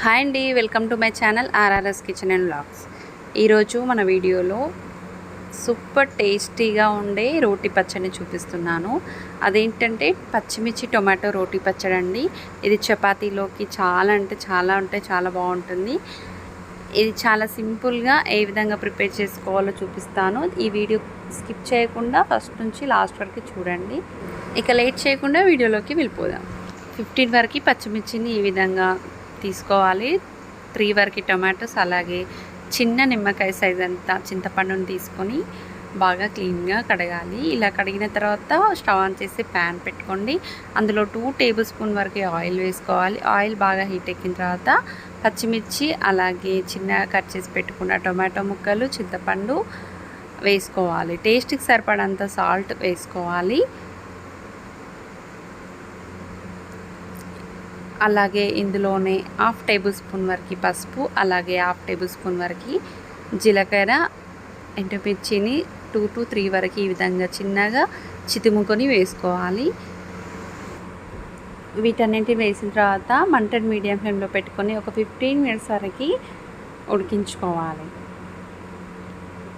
Hi అండి welcome to my channel RRS kitchen and blogs ఈరోజు మన వీడియోలో సూపర్ టేస్టీగా ఉండే రోటి పచ్చడిని చూపిస్తున్నాను. అదేంటంటే పచ్చిమిర్చి టొమాటో రోటి పచ్చడి అండి. ఇది చపాతీలోకి చాలా అంటే చాలా అంటే చాలా బాగుంటుంది. ఇది చాలా సింపుల్గా ఏ విధంగా ప్రిపేర్ చేసుకోవాలో చూపిస్తాను. ఈ వీడియో స్కిప్ చేయకుండా ఫస్ట్ నుంచి లాస్ట్ వరకు చూడండి. ఇక లేట్ చేయకుండా వీడియోలోకి వెళ్ళిపోదాం. ఫిఫ్టీన్ వరకు పచ్చిమిర్చిని ఈ విధంగా తీసుకోవాలి. త్రీ వరకు టొమాటోస్ అలాగే చిన్న నిమ్మకాయ సైజ్ అంతా చింతపండుని తీసుకొని బాగా క్లీన్గా కడగాలి. ఇలా కడిగిన తర్వాత స్టవ్ ఆన్ చేసి ప్యాన్ పెట్టుకోండి. అందులో టూ టేబుల్ స్పూన్ వరకు ఆయిల్ వేసుకోవాలి. ఆయిల్ బాగా హీట్ ఎక్కిన తర్వాత పచ్చిమిర్చి అలాగే చిన్న కట్ చేసి పెట్టుకున్న టొమాటో ముక్కలు చింతపండు వేసుకోవాలి. టేస్ట్కి సరిపడంత సాల్ట్ వేసుకోవాలి. అలాగే ఇందులోనే హాఫ్ టేబుల్ స్పూన్ వరకు పసుపు అలాగే హాఫ్ టేబుల్ స్పూన్ వరకు జీలకర్ర ఎండుమిర్చిని టూ టు త్రీ వరకు ఈ విధంగా చిన్నగా చితుముకొని వేసుకోవాలి. వీటన్నింటిని వేసిన తర్వాత మంటెడ్ మీడియం ఫ్లేమ్లో పెట్టుకొని ఒక ఫిఫ్టీన్ మినిట్స్ వరకు ఉడికించుకోవాలి.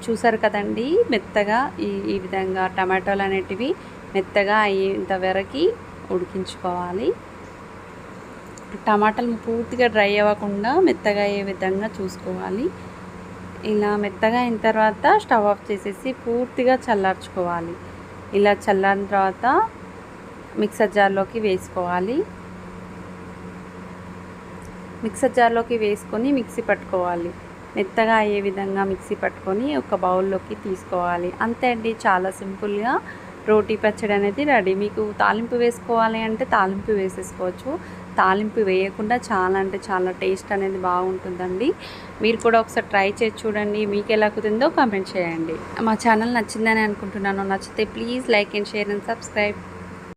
చూసారు కదండి మెత్తగా ఈ ఈ విధంగా టమాటోలు అనేటివి మెత్తగా అయ్యేంత వరకు ఉడికించుకోవాలి. టమాటాలు పూర్తిగా డ్రై అవ్వకుండా మెత్తగా అయ్యే విధంగా చూసుకోవాలి. ఇలా మెత్తగా అయిన తర్వాత స్టవ్ ఆఫ్ చేసేసి పూర్తిగా చల్లార్చుకోవాలి. ఇలా చల్లారిన తర్వాత మిక్సర్ జార్లోకి వేసుకోవాలి. మిక్సర్ జార్లోకి వేసుకొని మిక్సీ పట్టుకోవాలి. మెత్తగా అయ్యే విధంగా మిక్సీ పట్టుకొని ఒక బౌల్లోకి తీసుకోవాలి. అంతే అండి చాలా సింపుల్గా రోటీ పచ్చడి అనేది రెడీ. మీకు తాలింపు వేసుకోవాలి అంటే తాలింపు వేసేసుకోవచ్చు. తాలింపు వేయకుండా చాలా అంటే చాలా టేస్ట్ అనేది బాగుంటుందండి. మీరు కూడా ఒకసారి ట్రై చేసి చూడండి. మీకు ఎలా కుదిరిందో కామెంట్ చేయండి. మా ఛానల్ నచ్చిందని అనుకుంటున్నాను. నచ్చితే please like and share and subscribe.